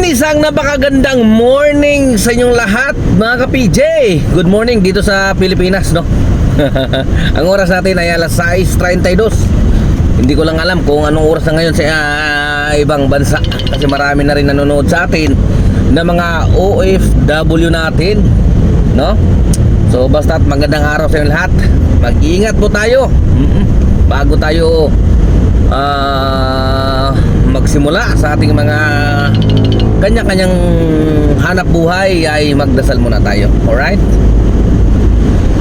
Isang napakagandang morning sa inyong lahat mga ka-PJ Good morning dito sa Pilipinas no? Ang oras natin ay alas 6.32 Hindi ko lang alam kung anong oras na ngayon sa ah, ibang bansa Kasi marami na rin nanonood sa atin Na mga OFW natin No? So basta magandang araw sa inyong lahat. Mag-iingat po tayo. Bago tayo ah, magsimula sa ating mga kanya-kanyang hanap buhay ay magdasal muna tayo. Alright?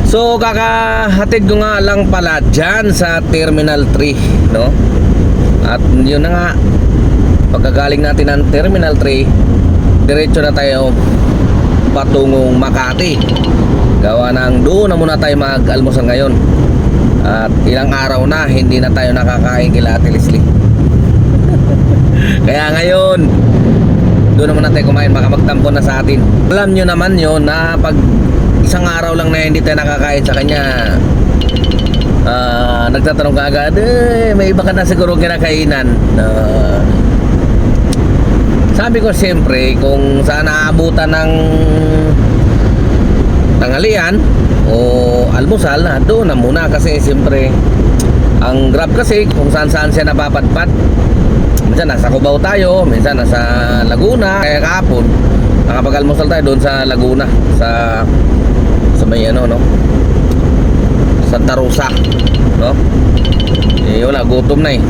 So, kakahatid ko nga lang pala dyan sa Terminal 3, no? At yun na nga, pagkagaling natin ng Terminal 3, diretso na tayo patungong Makati. Gawa ng doon na muna tayo mag-almusal ngayon. At ilang araw na, hindi na tayo nakakain kila Ate Leslie. Kaya ngayon, doon naman natin kumain, baka magtampo na sa atin. Alam nyo naman yun na pag isang araw lang na hindi tayo nakakain sa kanya, ah, nagtatanong ka agad, eh, may iba ka na siguro kinakainan. Ah, sabi ko siyempre, kung saan naabutan ng tanghalian o almusal, doon na muna kasi siyempre ang grab kasi kung saan saan siya napapadpad minsan nasa Cubao tayo minsan nasa Laguna. Kaya kahapon nakapag-almusal tayo doon sa Laguna sa sa may ano no? Santa Rosa no? Eh wala gutom na eh.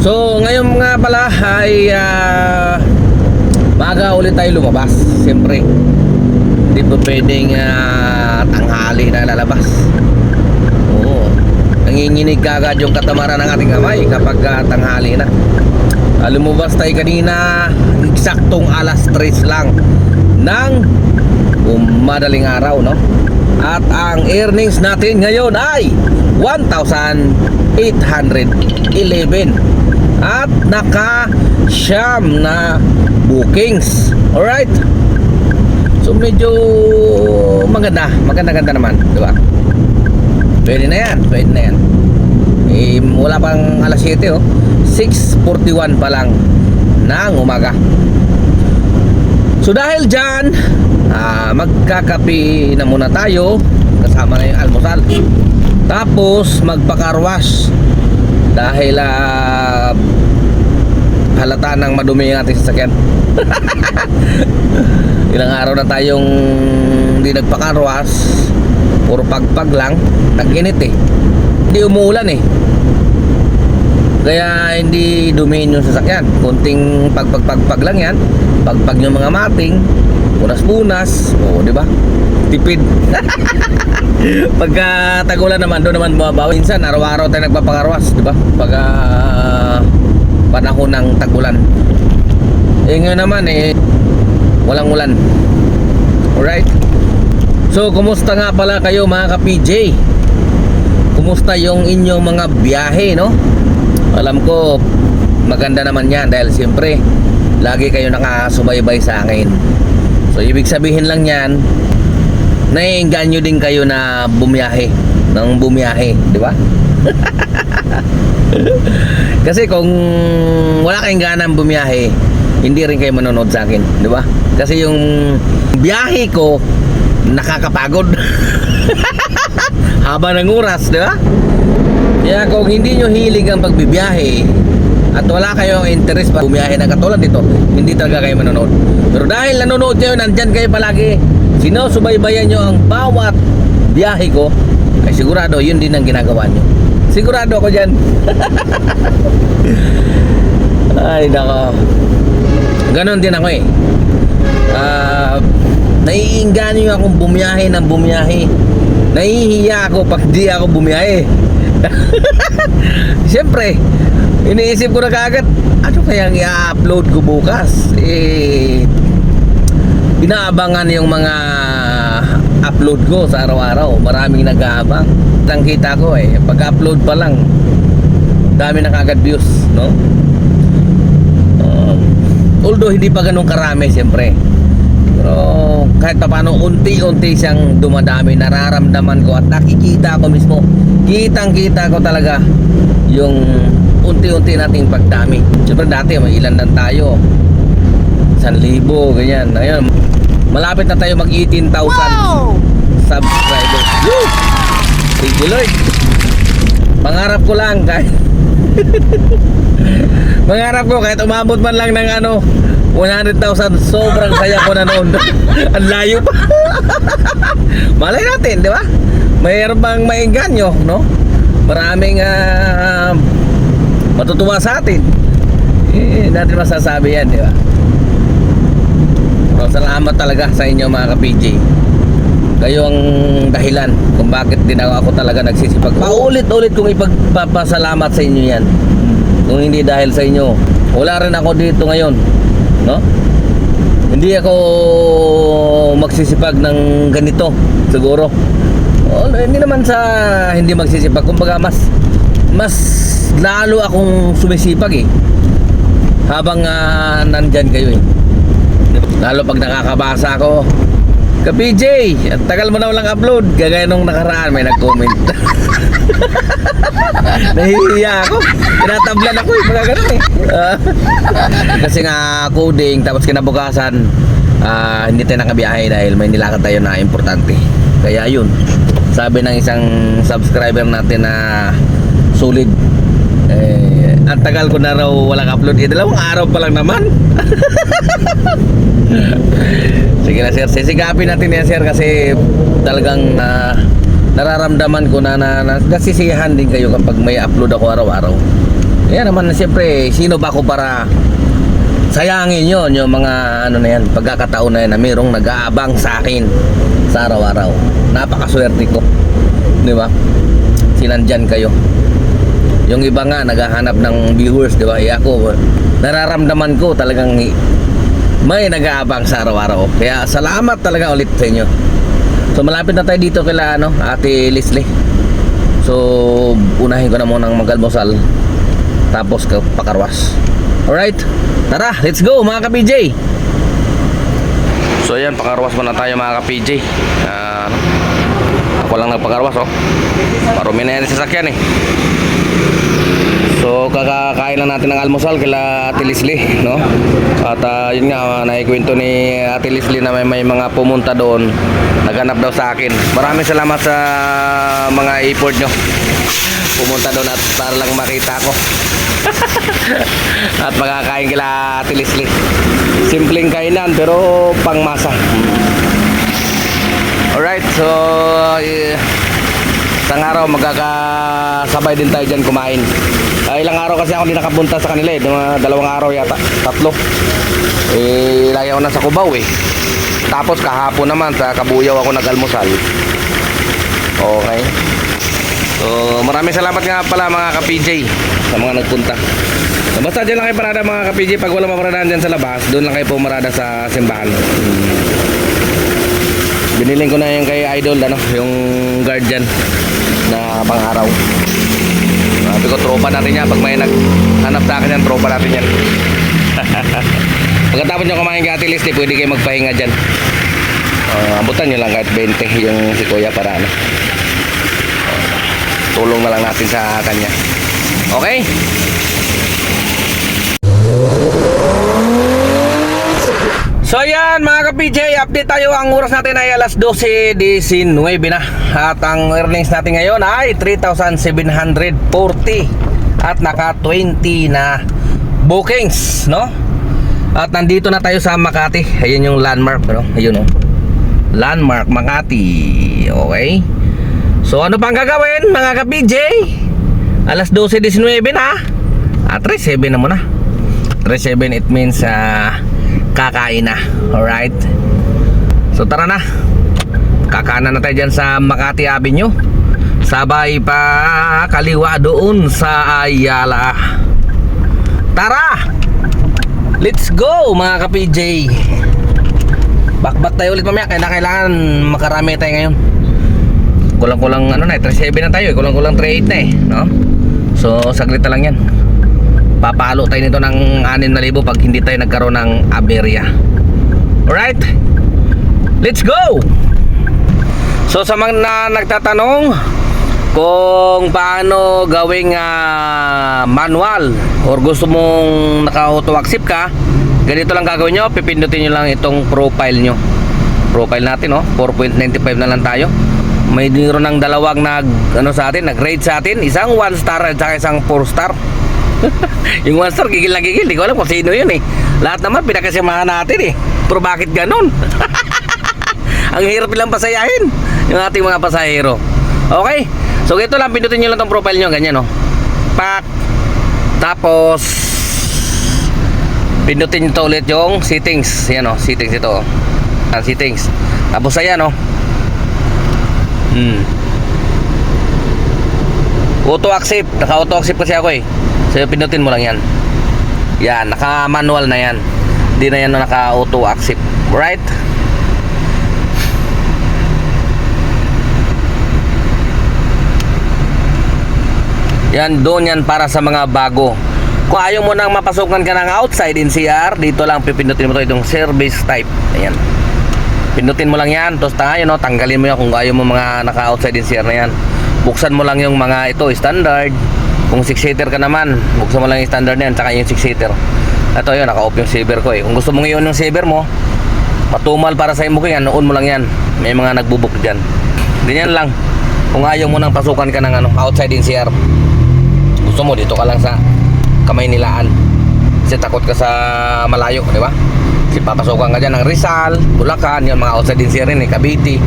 So ngayon nga pala ay ah, maaga ulit tayo lumabas siyempre. Hindi po pwedeng ah, tanghali na lalabas. Nanginginig kagad yung katamaran ng ating kamay kapag ah, tanghali na. Ah, lumabas tayo kanina, eksaktong alas 3 lang ng madaling araw, no? At ang earnings natin ngayon ay 1,811 at naka siyam na bookings. Alright? So medyo maganda, maganda-ganda naman, di ba? Pwede na yan, pwede na yan. Eh, wala pang alas 7 oh. 6.41 pa lang ng umaga. So dahil dyan, ah, magkakapi na muna tayo kasama na yung almusal. Tapos magpakarwas dahil ah, halata ng madumi yung ating sasakyan. Ilang araw na tayong hindi nagpakarwas puro pagpag lang. Nag-init eh. Hindi umuulan eh. Kaya hindi dumiin yung sasakyan. Kunting pagpagpagpag lang yan. Pagpag yung mga mating. Punas-punas. O di ba? Tipid. Pagka tagulan naman doon naman bumabawi. Minsan araw-araw tayo nagpapakarwas di ba? Pag ah, panahon ng tagulan. Eh ngayon naman eh walang ulan. Alright So, kumusta nga pala kayo mga ka-PJ? Kumusta yung inyong mga biyahe, no? Alam ko, maganda naman yan dahil siyempre, lagi kayo nakasubaybay sa akin. So, ibig sabihin lang yan, naiinganyo din kayo na bumiyahe, ng bumiyahe, di ba? Kasi kung wala kayong ganang bumiyahe, hindi rin kayo manonood sa akin, di ba? Kasi yung biyahe ko, nakakapagod. Haba ng oras, di ba? Kaya kung hindi nyo hilig ang pagbibiyahe at wala kayong interest pa bumiyahe na katulad dito, hindi talaga kayo manonood. Pero dahil nanonood kayo, nandyan kayo palagi, sinusubaybayan nyo ang bawat biyahe ko, ay sigurado yun din ang ginagawa nyo. Sigurado ako dyan. ay, nako. Ganon din ako eh. Ah, naiinganyo akong bumiyahe ng bumiyahe. Nahihiya ako pag di ako bumiyahe. Siyempre, iniisip ko na kagad, ano kayang i-upload ko bukas? Eh, inaabangan yung mga upload ko sa araw-araw. Maraming nag-aabang. Ang kita ko eh, pag-upload pa lang, dami na kagad views, no? Um, although hindi pa ganun karami, siyempre. Pero kahit pa paano unti-unti siyang dumadami nararamdaman ko at nakikita ko mismo kitang kita ko talaga yung unti-unti nating pagdami. Siyempre dati may ilan lang tayo. 1,000, ganyan. Ngayon, malapit na tayo mag 18,000 subscribers. Woo! Thank you Lord. Pangarap ko lang kahit Pangarap ko kahit umabot man lang ng ano 100,000 sobrang saya ko na noon. Ang layo pa. Malay natin, di ba? Mayroon bang maingganyo, no? Maraming ah, matutuwa sa atin. Eh, natin masasabi yan, di ba? So, salamat talaga sa inyo mga ka-PJ. Kayo ang dahilan bakit din ako, talaga nagsisipag. Paulit-ulit kong ipagpapasalamat sa inyo yan. Kung hindi dahil sa inyo, wala rin ako dito ngayon. No? Hindi ako magsisipag ng ganito, siguro. O, hindi naman sa hindi magsisipag. Kumbaga mas mas lalo akong sumisipag eh. Habang ah, nandyan kayo eh. Lalo pag nakakabasa ako, Ka PJ, ang tagal mo na walang upload. Gagaya nung nakaraan, may nag-comment. Nahihiya ako. Tinatablan ako eh, mga ganun eh. Kasi nga coding, tapos kinabukasan, ah, hindi tayo nakabiyahe dahil may nilakad tayo na importante. Kaya yun, sabi ng isang subscriber natin na solid, eh, ang tagal ko na raw walang upload. Eh, dalawang araw pa lang naman. Sige na sir, sisigapin natin yan sir kasi talagang na nararamdaman ko na, na, na nasisiyahan din kayo kapag may upload ako araw-araw. Yan naman siyempre, sino ba ako para sayangin yon yung mga ano na yan, pagkakataon na yan na mayroong nag-aabang sa akin sa araw-araw. Napakaswerte ko. Di ba? Sinandyan kayo. Yung iba nga naghahanap ng viewers, di ba? Eh ako, nararamdaman ko talagang may nag-aabang sa araw-araw. Kaya salamat talaga ulit sa inyo. So malapit na tayo dito kila ano, Ate Leslie. So unahin ko na muna ang magalmusal tapos ka- pakarwas. Alright, tara, let's go mga ka-PJ. So ayan, pakarwas muna tayo mga ka-PJ. Ah, ano? ako lang nagpakarwas oh. Marumi na yan sa sasakyan eh. So kakakain lang natin ng almusal kila Ate Leslie, no? At ah, yun nga, uh, naikwento ni Ate Leslie na may, may mga pumunta doon naghanap daw sa akin. Maraming salamat sa mga effort nyo. Pumunta doon at para lang makita ko. at makakain kila Ate Leslie. Simpleng kainan pero pangmasa. Alright, so eh, isang araw magkakasabay din tayo dyan kumain. Ah, ilang araw kasi ako hindi nakapunta sa kanila eh. Mga dalawang araw yata. Tatlo. Eh, lagi ako nasa Cubao eh. Tapos kahapon naman sa Kabuyaw ako nag-almusal. Okay. So, maraming salamat nga pala mga ka-PJ sa mga nagpunta. So, basta dyan lang kayo parada mga ka-PJ. Pag wala maparadahan dyan sa labas, doon lang kayo pumarada sa simbahan. Biniling ko na yung kay Idol, ano, yung guardian na pang-araw. Sabi ko, tropa natin yan. Pag may naghanap sa akin yan, tropa natin yan. Pagkatapos nyo kumain kay Ate Leslie, pwede kayo magpahinga dyan. Uh, abutan nyo lang kahit 20 yung si Kuya para ano. Tulong na lang natin sa kanya. Okay? So yan mga ka-PJ, update tayo. Ang oras natin ay alas 12.19 na. At ang earnings natin ngayon ay 3,740 at naka 20 na bookings, no? At nandito na tayo sa Makati. Ayun yung landmark, no? Ayun, no? Landmark Makati. Okay? So ano pang gagawin mga ka-PJ? Alas 12.19 na. At 3.7 na muna. 3.7 it means ah, kakain na. Alright? So tara na. Kakanan na tayo dyan sa Makati Avenue. Sabay pa kaliwa doon sa Ayala. Tara! Let's go mga ka-PJ. Bakbat tayo ulit mamaya. Kaya kailangan makarami tayo ngayon. Kulang-kulang ano na, eh, 37 na tayo. eh. Kulang-kulang 38 na eh. No? So saglit na lang yan. Papalo tayo nito ng 6,000 pag hindi tayo nagkaroon ng aberya. Alright? Let's go! So sa mga na nagtatanong, kung paano gawing ah, manual or gusto mong naka-auto accept ka, ganito lang gagawin nyo, pipindutin nyo lang itong profile nyo. Profile natin, oh, 4.95 na lang tayo. May dinero ng dalawang nag, ano sa atin, nag-rate sa atin, isang 1 star at saka isang 4 star. yung 1 star, gigil na gigil, di ko alam kung sino yun eh. Lahat naman, pinakasimahan natin eh. Pero bakit ganun? Ang hirap lang pasayahin yung ating mga pasahero. Okay? So ito lang, pindutin nyo lang tong profile nyo, ganyan no. Pat. Tapos, pindutin nyo to ulit yung settings. Yan o, settings ito. oh. Ah, settings. Tapos ayan o. Hmm. Auto accept. Naka auto accept kasi ako eh. So pindutin mo lang yan. Yan, naka manual na yan. Hindi na yan naka auto accept. Right? Yan, doon yan para sa mga bago. Kung ayaw mo nang mapasukan ka ng outside NCR, dito lang pipindutin mo to itong service type. Ayan. Pindutin mo lang yan. Tapos tayo, no, tanggalin mo yan kung ayaw mo mga naka-outside NCR na yan. Buksan mo lang yung mga ito, standard. Kung 6-seater ka naman, buksan mo lang yung standard na yan, tsaka yung 6-seater. Ito yun, naka-off yung saver ko eh. Kung gusto mo ngayon yung saver mo, matumal para sa imo yan, noon mo lang yan. May mga nagbubuk dyan. Ganyan lang. Kung ayaw mo nang pasukan ka ng ano, outside NCR, gusto mo dito ka lang sa kamay nilaan kasi takot ka sa malayo di ba kasi papasukan ka dyan ng Rizal Bulacan yung mga outside siya rin eh Cavite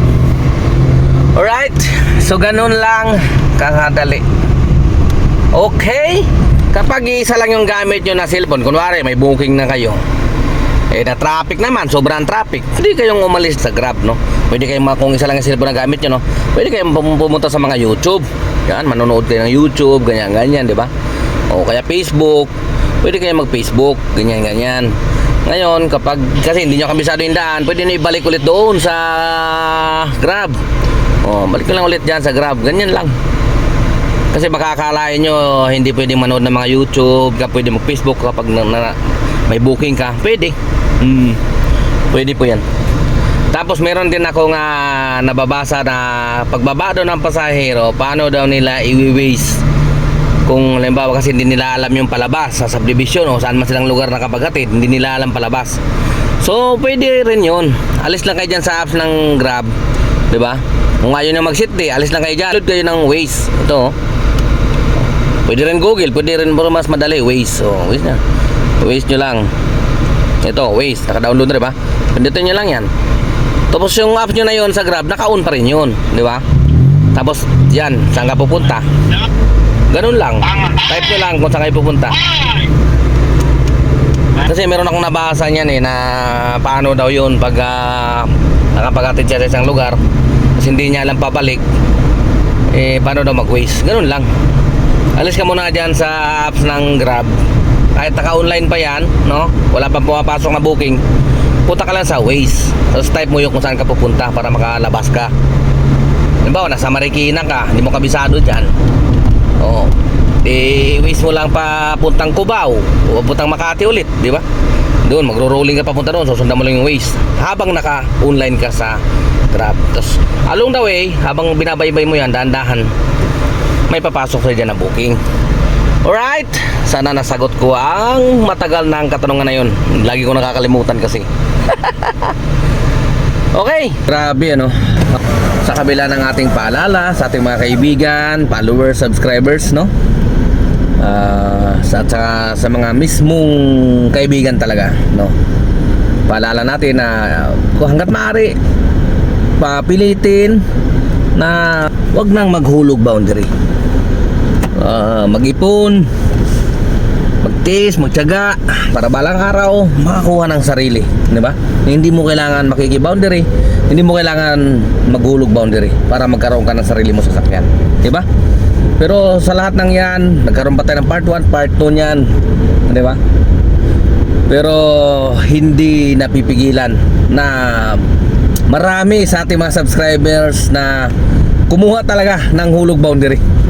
alright so ganun lang kakadali okay kapag isa lang yung gamit nyo na cellphone kunwari may booking na kayo eh na traffic naman, sobrang traffic. Pwede kayong umalis sa Grab, no? Pwede kayong kung isa lang ang cellphone na gamit nyo, no? Pwede kayong pum- pumunta sa mga YouTube. Yan, manonood kayo ng YouTube, ganyan, ganyan, di ba? O kaya Facebook. Pwede kayong mag-Facebook, ganyan, ganyan. Ngayon, kapag, kasi hindi nyo kabisado yung daan, pwede nyo ibalik ulit doon sa Grab. O, balik nyo lang ulit dyan sa Grab. Ganyan lang. Kasi baka akalain nyo hindi pwedeng manood ng mga YouTube, ka pwede mag-Facebook kapag na, na- may booking ka. Pwede. Hmm. Pwede po yan. Tapos meron din ako nga nababasa na pagbaba daw ng pasahero, paano daw nila i-waste kung halimbawa kasi hindi nila alam yung palabas sa subdivision o saan man silang lugar nakapaghatid, hindi nila alam palabas. So, pwede rin yun. Alis lang kayo dyan sa apps ng Grab. 'di ba? Kung ayaw nyo mag-sit day, alis lang kayo dyan. Load kayo ng Waze. Ito, oh. Pwede rin Google, pwede rin pero mas madali, Waze. So, Waze na. Waze nyo lang. Ito, Waze. Naka-download na, di ba? Pindutin nyo lang yan. Tapos yung app nyo na yon sa Grab, naka-on pa rin yun. Di ba? Tapos, yan, saan ka pupunta? Ganun lang. Type nyo lang kung saan kayo pupunta. Kasi meron akong nabasa niyan eh na paano daw yun pag uh, nakapaghatid siya sa isang lugar kasi hindi niya alam pabalik eh paano daw mag-waste. Ganun lang. Alis ka muna dyan sa apps ng Grab. Kahit naka-online pa yan, no? Wala pang pumapasok na booking. Punta ka lang sa Waze. Tapos type mo yung kung saan ka pupunta para makalabas ka. Halimbawa, nasa Marikina ka, hindi mo kabisado dyan. Oo. Eh, Waze mo lang pa puntang Cubao o puntang Makati ulit, di ba? Doon, magro-rolling ka papunta doon, susundan mo lang yung Waze. Habang naka-online ka sa Grab. Tapos, along the way, habang binabaybay mo yan, dahan-dahan, may papasok sa dyan na booking. Alright, sana nasagot ko ang matagal na ang katanungan na yun. Lagi ko nakakalimutan kasi. okay, grabe ano. Sa kabila ng ating paalala sa ating mga kaibigan, followers, subscribers, no? Ah, sa, sa, sa mga mismong kaibigan talaga, no? Paalala natin na kung hanggat maaari, papilitin na wag nang maghulog boundary. Ah, mag-ipon, magtiis, magtiyaga para balang araw makakuha ng sarili, di ba? Hindi mo kailangan makiki-boundary, hindi mo kailangan maghulog boundary para magkaroon ka ng sarili mo sa sakyan, di ba? Pero sa lahat ng 'yan, nagkaroon pa tayo ng part 1, part 2 niyan, di ba? Pero hindi napipigilan na marami sa ating mga subscribers na kumuha talaga ng hulog boundary.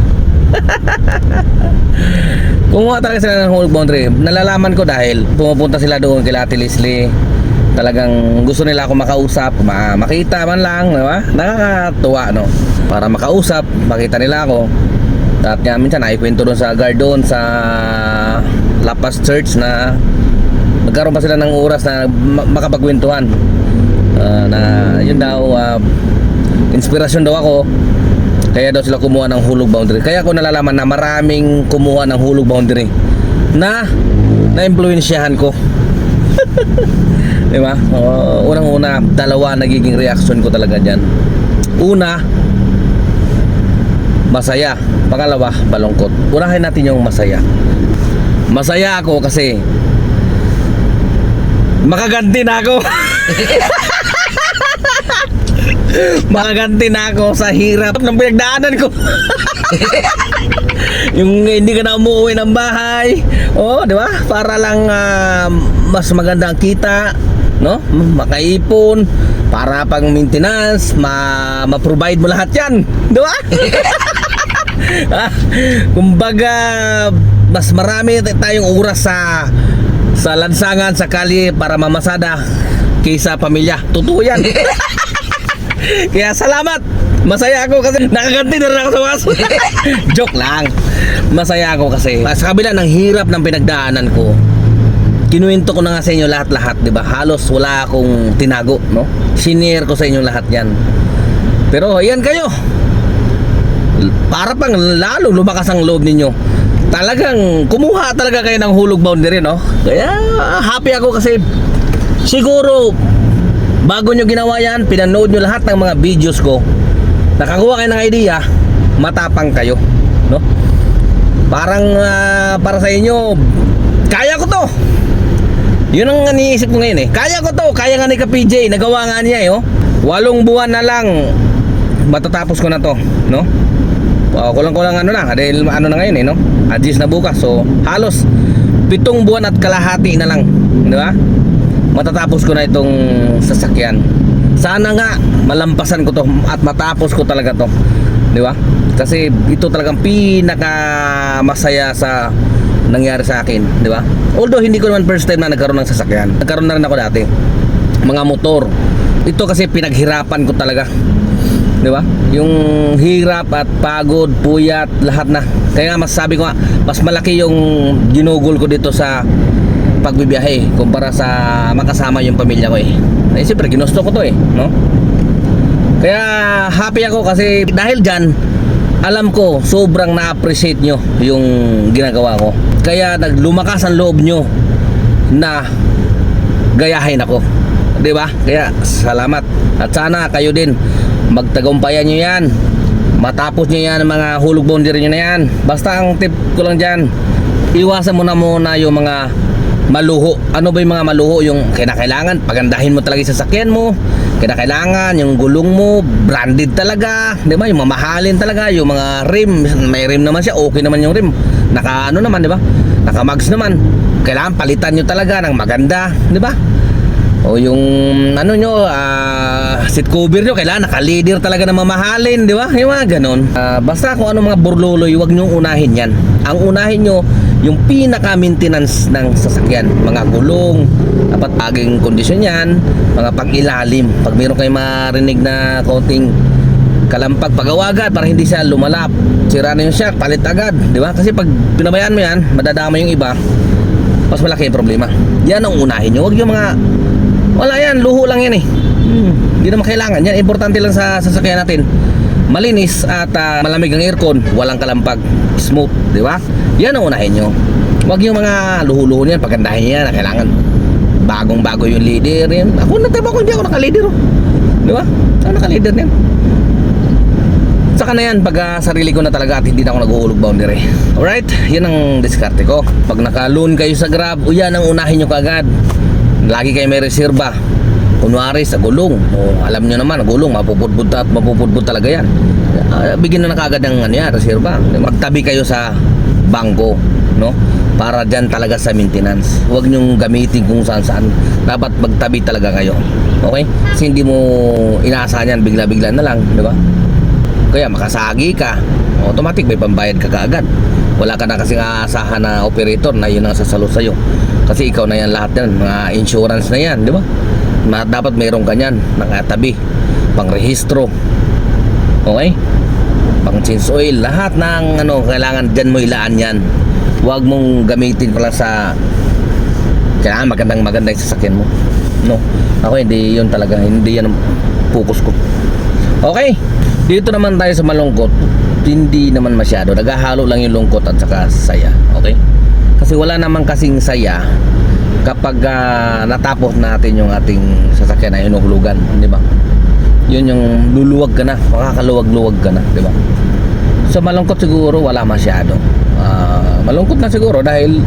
Kumuha talaga sila ng hulog boundary. Nalalaman ko dahil pumupunta sila doon kila Ate Leslie. talagang gusto nila ako makausap, ma- makita man lang, di ba? Nakakatuwa, no? Para makausap, makita nila ako. At nga minsan naikwento doon sa guard doon sa Lapas Church na magkaroon pa sila ng oras na ma- makapagkwentuhan. Ah, na yun daw ah, inspirasyon daw ako kaya daw sila kumuha ng hulog boundary. Kaya ko nalalaman na maraming kumuha ng hulog boundary na na-impluensyahan ko. Di ba? Uh, unang una dalawa nagiging reaction ko talaga dyan. Una masaya. Pangalawa balungkot unahin natin yung masaya. Masaya ako kasi makaganti na ako makaganti na ako sa hirap ng pinagdaanan ko. Yung hindi ka na umuwi ng bahay. Oh di ba? Para lang ah, mas maganda ang kita no? Makaipon para pang maintenance ma ma-provide mo lahat yan. Di ba? Ah, kumbaga mas marami tayong oras sa sa lansangan sa kalye para mamasada kaysa pamilya. Totoo yan kaya salamat masaya ako kasi nakaganti na rin ako sa wakas joke lang masaya ako kasi sa kabila ng hirap ng pinagdaanan ko kinuwento ko na nga sa inyo lahat-lahat, 'di ba? Halos wala akong tinago, no? Sinare ko sa inyo lahat 'yan. Pero ayan kayo. Para pang lalo lumakas ang loob ninyo. Talagang kumuha talaga kayo ng hulog boundary, no? Kaya happy ako kasi siguro bago nyo ginawa yan, pinanood nyo lahat ng mga videos ko. Nakakuha kayo ng idea, matapang kayo, no? Parang ah, para sa inyo, kaya ko to. Yun ang iniisip ko ngayon eh. Kaya ko to, kaya nga ni ka PJ, nagawa nga niya eh, oh. Walong buwan na lang matatapos ko na to, no? Uh, kulang-kulang ano na, dahil ano na ngayon eh, no? Adjust na bukas. So, halos pitong buwan at kalahati na lang, di ba? Matatapos ko na itong sasakyan. Sana nga malampasan ko to at matapos ko talaga to. Di ba? Kasi ito talagang pinaka masaya sa nangyari sa akin, di ba? Although hindi ko naman first time na nagkaroon ng sasakyan. Nagkaroon na rin ako dati. Mga motor. Ito kasi pinaghirapan ko talaga. Di ba? Yung hirap at pagod, puyat, lahat na. Kaya nga mas sabi ko nga, mas malaki yung ginugol ko dito sa pagbibiyahe kumpara sa makasama yung pamilya ko eh. Eh siyempre ginusto ko to eh, no? Kaya happy ako kasi dahil dyan, alam ko sobrang na-appreciate nyo yung ginagawa ko. Kaya naglumakas ang loob nyo na gayahin ako. 'Di ba? Kaya salamat. At sana kayo din magtagumpayan nyo yan. Matapos nyo yan mga hulog boundary nyo na yan. Basta ang tip ko lang dyan, iwasan mo na muna yung mga maluho. Ano ba yung mga maluho? Yung kinakailangan, pagandahin mo talaga yung sasakyan mo. Kinakailangan, yung gulong mo, branded talaga. Di ba? Yung mamahalin talaga. Yung mga rim, may rim naman siya, okay naman yung rim. Naka ano naman, di ba? Naka mags naman. Kailangan palitan nyo talaga ng maganda. Di ba? O yung ano nyo, ah, seat cover nyo, kailangan naka-leader talaga na mamahalin, di ba? Yung mga ganun. Ah, basta kung ano mga burluloy, huwag nyo unahin yan. Ang unahin nyo, yung pinaka-maintenance ng sasakyan. Mga gulong, dapat aging kondisyon yan, mga pag-ilalim. Pag meron kayong marinig na konting kalampag pagawagan para hindi siya lumalap. Sira na yung shock, palit agad, di ba? Kasi pag pinabayaan mo yan, madadama yung iba, mas malaki yung problema. Yan ang unahin nyo. Huwag yung mga wala yan, luho lang yan eh. Hmm, hindi naman kailangan. Yan, importante lang sa sasakyan natin. Malinis at ah, malamig ang aircon, walang kalampag, smooth, di ba? Yan ang unahin nyo. Huwag yung mga luho-luho niyan, pagandahin yan, kailangan bagong-bago yung leader yan. Ako na tayo ako, hindi ako naka-leader. Oh. Di ba? Saan naka-leader yan? Saka na yan pag ah, sarili ko na talaga at hindi na ako nag-uulog boundary. Alright, yan ang diskarte ko. Pag naka-loan kayo sa Grab, yan ang unahin nyo kagad. Lagi kayo may reserba. Kunwari sa gulong. O, alam nyo naman, gulong, mapupudbud at mapupudbud talaga yan. Ah, bigyan na na kagad ng ano yan, reserba. Magtabi kayo sa bangko, no? Para dyan talaga sa maintenance. Huwag nyong gamitin kung saan saan. Dapat magtabi talaga kayo. Okay? Kasi hindi mo inaasahan yan, bigla-bigla na lang, di ba? Kaya makasagi ka, automatic may pambayad ka kaagad. Wala ka na kasing aasahan na operator na yun ang sasalo sa'yo. Kasi ikaw na yan lahat yan, mga insurance na yan, di ba? Ma- dapat mayroon ka niyan, nakatabi, pangrehistro. Okay? Pang change oil, lahat ng ano, kailangan dyan mo ilaan yan. Huwag mong gamitin pala sa kailangan magandang maganda yung sasakyan mo. No. Ako hindi yun talaga, hindi yan ang focus ko. Okay. Dito naman tayo sa malungkot. Hindi naman masyado. Naghahalo lang yung lungkot at saka saya. Okay? Kasi wala naman kasing saya kapag ah, natapos natin yung ating sasakyan na hinuhulugan, di ba? Yun yung luluwag ka na, makakaluwag-luwag ka na, di ba? So malungkot siguro wala masyado. Ah, malungkot na siguro dahil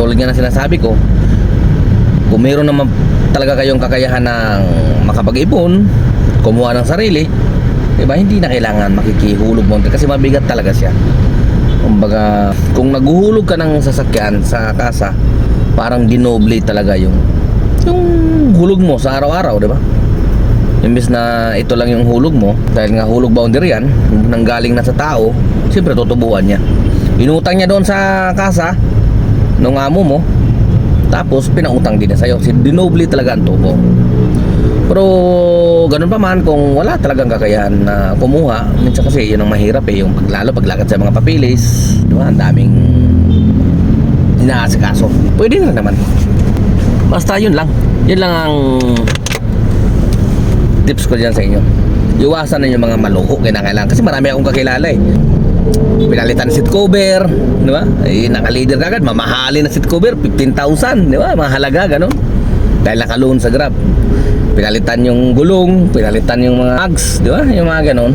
tulad nga na sinasabi ko, kung meron naman talaga kayong kakayahan ng makapag-ipon, kumuha ng sarili, diba, hindi na kailangan makikihulog mo kasi mabigat talaga siya. Kumbaga, kung naghuhulog ka ng sasakyan sa kasa, parang dinoble talaga yung yung hulog mo sa araw-araw, di ba? Imbis na ito lang yung hulog mo, dahil nga hulog boundary yan, nanggaling na sa tao, siyempre tutubuan niya. Inutang niya doon sa kasa, nung amo mo, tapos pinautang din niya sa'yo. Si dinoble talaga ang tubo. Pero ganun pa man kung wala talagang kakayahan na kumuha, minsan kasi yun ang mahirap eh, yung paglalo paglakad sa mga papilis, di ba? Ang daming inaasikaso. Pwede na naman. Basta yun lang. Yun lang ang tips ko dyan sa inyo. Iwasan na yung mga maluho kinakailangan. Kasi marami akong kakilala eh. Pinalitan seat cover, di ba? Eh, naka-leader ka agad, mamahalin na seat cover, 15,000, di ba? Mahalaga, ganun. Dahil naka-loan sa Grab. Pinalitan yung gulong, pinalitan yung mga mags, di ba? Yung mga ganun.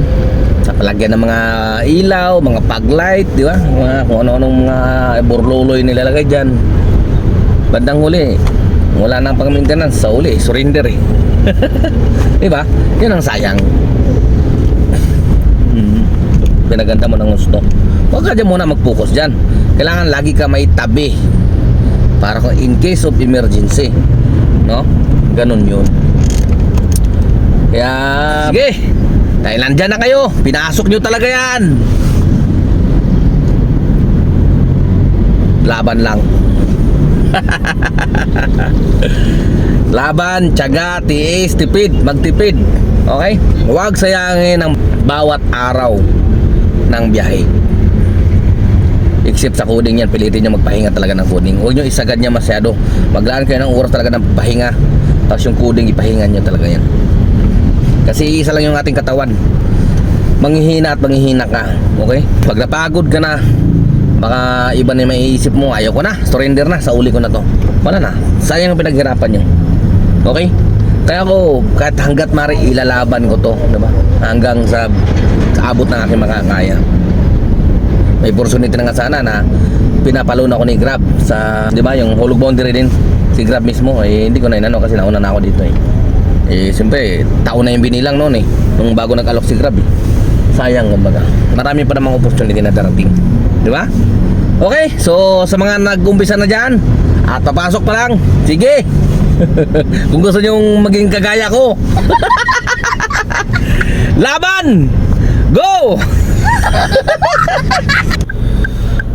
Sa palagyan ng mga ilaw, mga fog light, di ba? Mga kung ano-anong mga burloloy nilalagay dyan. Bandang huli, wala nang pang maintenance sa uli, surrender eh. di ba? Yun ang sayang. Hmm. Pinaganda mo ng gusto. Huwag ka dyan muna mag-focus dyan. Kailangan lagi ka may tabi. Para in case of emergency. No? Ganun yun. Kaya, sige. Dahil nandyan na kayo. Pinasok nyo talaga yan. Laban lang. Laban, tiyaga, tiis, tipid, magtipid. Okay? Huwag sayangin ang bawat araw ng biyahe. Except sa coding yan, pilitin nyo magpahinga talaga ng coding. Huwag nyo isagad niya masyado. Maglaan kayo ng oras talaga ng pahinga. Tapos yung coding, ipahinga nyo talaga yan. Kasi isa lang yung ating katawan. Manghihina at manghihina ka. Okay? Pag napagod ka na, baka iba na yung maiisip mo, ayaw ko na, surrender na, sa uli ko na to. Wala na. Sayang ang pinaghirapan nyo. Okay? Kaya ako, kahit hanggat mari, ilalaban ko to. Diba? Hanggang sa kaabot ng aking makakaya. May opportunity na nga sana na pinapalo na ako ni Grab sa, di ba, yung hulog boundary din. Si Grab mismo, eh, hindi ko na inano kasi nauna na ako dito eh. Eh, siyempre, taon na yung binilang noon eh. Nung bago nag-alok si Grab eh. Sayang, kumbaga. Marami pa namang opportunity na darating. Di ba? Okay, so sa mga nag-umpisa na dyan, at papasok pa lang, sige. Kung gusto nyong maging kagaya ko. Laban! Go!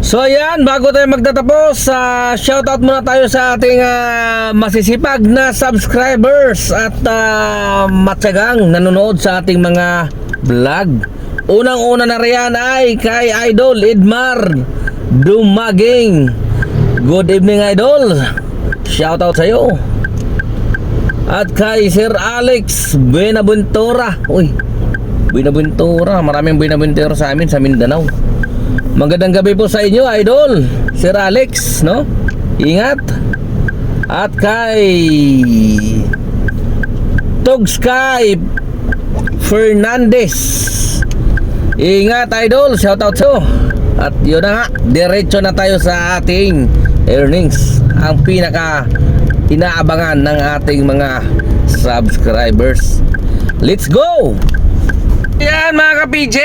So ayan, bago tayo magtatapos, uh, shoutout muna tayo sa ating ah, masisipag na subscribers at uh, matyagang nanonood sa ating mga vlog. Unang-una na riyan ay kay Idol Idmar Dumaging. Good evening Idol. Shoutout sa iyo. At kay Sir Alex Buenaventura. Uy, Buenaventura. Maraming Buenaventura sa amin sa Mindanao. Magandang gabi po sa inyo, Idol. Sir Alex, no? Ingat. At kay Tog Sky Fernandez. Ingat, Idol. Shoutout to. At yun na nga, diretso na tayo sa ating earnings. Ang pinaka inaabangan ng ating mga subscribers. Let's go! Yan mga ka-PJ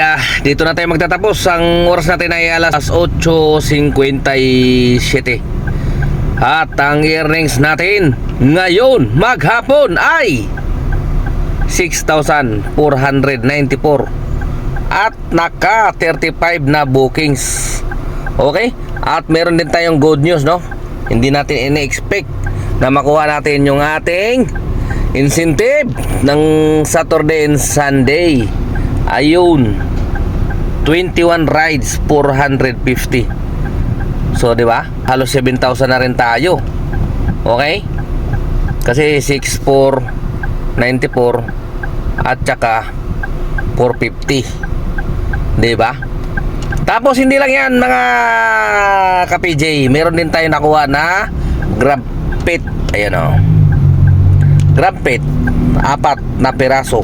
ah, Dito na tayo magtatapos. Ang oras natin ay alas 8.57 At ang earnings natin Ngayon maghapon ay 6,494 At naka 35 na bookings. Okay? At meron din tayong good news no? Hindi natin ini-expect na makuha natin yung ating incentive ng Saturday and Sunday. Ayun. 21 rides, 450. So, di ba? Halos 7,000 na rin tayo. Okay? Kasi 6,494 at saka 450. Di ba? Tapos hindi lang yan mga ka-PJ. Meron din tayo nakuha na grab pit. Ayan o. Grab pit. Apat na piraso.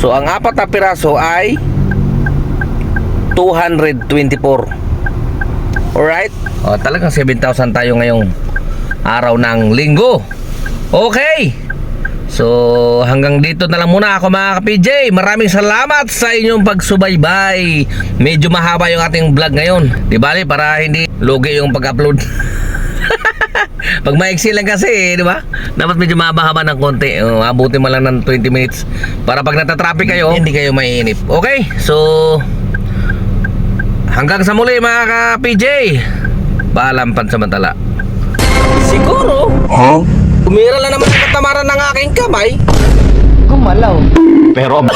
So ang apat na piraso ay 224. Alright? O talagang 7,000 tayo ngayong araw ng linggo. Okay. So hanggang dito na lang muna ako mga ka-PJ. Maraming salamat sa inyong pagsubaybay. Medyo mahaba yung ating vlog ngayon. Di bali para hindi lugi yung pag-upload. Pag maiksi lang kasi, di ba? Dapat medyo mahaba-haba ng konti. Uh, abutin mo lang ng 20 minutes. Para pag natatraffic kayo, hindi kayo maiinip. Okay? So, hanggang sa muli mga ka-PJ. Paalam pansamantala. Siguro, Huh? Umira lang naman ang katamaran ng aking kamay. Gumalaw. Pero